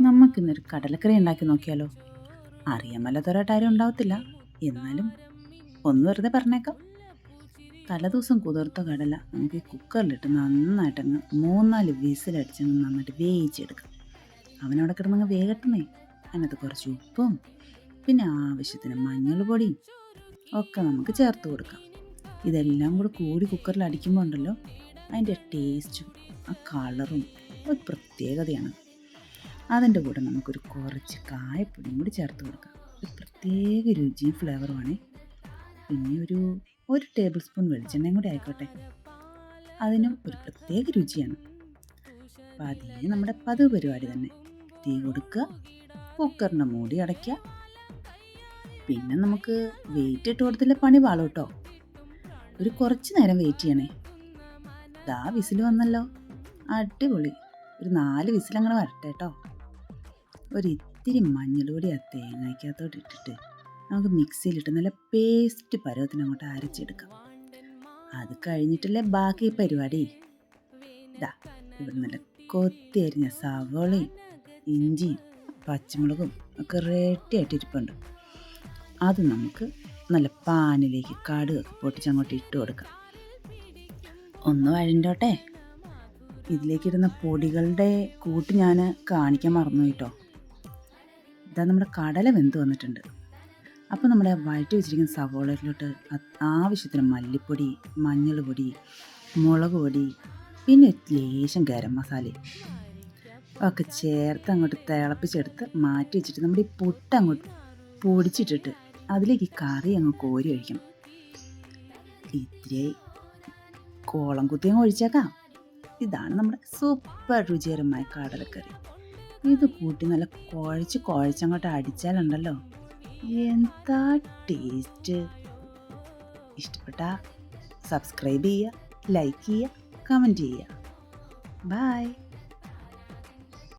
നമുക്കിന്നൊരു കടലക്കറി ഉണ്ടാക്കി നോക്കിയാലോ? അറിയാൻ വല്ലതൊരായിട്ട് ആരും ഉണ്ടാവത്തില്ല. എന്നാലും ഒന്ന് വെറുതെ പറഞ്ഞേക്കാം. തലേദിവസം കുതിർത്ത കടല നമുക്ക് ഈ കുക്കറിലിട്ട് നന്നായിട്ടങ്ങ് മൂന്നാൽ വിസിലടിച്ചങ്ങ് നന്നായിട്ട് വേവിച്ചെടുക്കാം. അവനവിടെ കിടന്നങ്ങ് വേഗട്ടുന്നേ അതിനകത്ത് കുറച്ച് ഉപ്പും പിന്നെ ആവശ്യത്തിന് മഞ്ഞൾ പൊടിയും ഒക്കെ നമുക്ക് ചേർത്ത് കൊടുക്കാം. ഇതെല്ലാം കൂടി കൂടി കുക്കറിൽ അടിക്കുമ്പോൾ ഉണ്ടല്ലോ അതിന്റെ ടേസ്റ്റും ആ കളറും ഒരു പ്രത്യേകതയാണ്. അതിന്റെ കൂടെ നമുക്കൊരു കുറച്ച് കായപ്പൊടിയും കൂടി ചേർത്ത് കൊടുക്കാം. ഒരു പ്രത്യേക രുചി ഫ്ലേവറുമാണ് പിന്നെ ഒരു ഒരു ടേബിൾ സ്പൂൺ വെളിച്ചെണ്ണയും കൂടി ആയിക്കോട്ടെ. അതിനും ഒരു പ്രത്യേക രുചിയാണ്. അപ്പം അതിന് നമ്മുടെ പതിവ് പരിപാടി തന്നെ. തീ കൊടുക്കുക കുക്കറിന്റെ മൂടി അടയ്ക്കുക. പിന്നെ നമുക്ക് വെയിറ്റ് ഇട്ട് കൊടുത്തില്ല പണി പാളും കേട്ടോ ഒരു കുറച്ച് നേരം വെയിറ്റ് ചെയ്യണേ. ദാ വിസിൽ വന്നല്ലോ. അടിപൊളി. ഒരു നാല് വിസിലങ്ങനെ വരട്ടെ കേട്ടോ ഒരു മഞ്ഞളൂടി ആ തേങ്ങയ്ക്കകത്തോട്ട് ഇട്ടിട്ട് നമുക്ക് മിക്സിയിലിട്ട് നല്ല പേസ്റ്റ് പരുവത്തിന് അങ്ങോട്ട് അരച്ചെടുക്കാം. അത് കഴിഞ്ഞിട്ടല്ലേ ബാക്കി പരിപാടി? ഇതാ ഇവിടെ നല്ല കൊത്തി അരിഞ്ഞ സവോളയും ഇഞ്ചിയും പച്ചമുളകും ഒക്കെ റെഡി ആയിട്ട് ഇരിപ്പുണ്ട്. അത് നമുക്ക് നല്ല പാനിലേക്ക് കടുകൊക്കെ പൊട്ടിച്ച് അങ്ങോട്ട് ഇട്ട് കൊടുക്കാം. ഒന്ന് വഴണ്ടോട്ടെ? ഇതിലേക്കിടുന്ന പൊടികളുടെ കൂട്ട് ഞാൻ കാണിക്കാൻ മറന്നു കേട്ടോ ഇതാ നമ്മുടെ കടല വെന്ത് വന്നിട്ടുണ്ട്. അപ്പോൾ നമ്മുടെ വഴറ്റി വെച്ചിരിക്കുന്ന സവോളയിലോട്ട് ആവശ്യത്തിന് മല്ലിപ്പൊടി മഞ്ഞൾ പൊടി മുളക് പൊടി പിന്നെ ലേശം ഗരം മസാല ഒക്കെ ചേർത്ത് അങ്ങോട്ട് തിളപ്പിച്ചെടുത്ത് മാറ്റി വെച്ചിട്ട് നമ്മുടെ ഈ പുട്ട് അങ്ങോട്ട് പൊടിച്ചിട്ടിട്ട് അതിലേക്ക് ഈ കറി അങ്ങ് കോരി ഒഴിക്കണം. ഇത്തിരി കോളം കുത്തി അങ്ങ് ഒഴിച്ചേക്കാം. ഇതാണ് നമ്മുടെ സൂപ്പർ രുചികരമായ കടലക്കറി. ഇത് കൂട്ടി നല്ല കുഴച്ച് കുഴച്ചങ്ങോട്ട് അടിച്ചാലുണ്ടല്ലോ. എന്താ ടേസ്റ്റ് ഇഷ്ടപ്പെട്ട സബ്സ്ക്രൈബ് ചെയ്യുക ലൈക്ക് ചെയ്യുക കമന്റ് ചെയ്യുക. ബൈ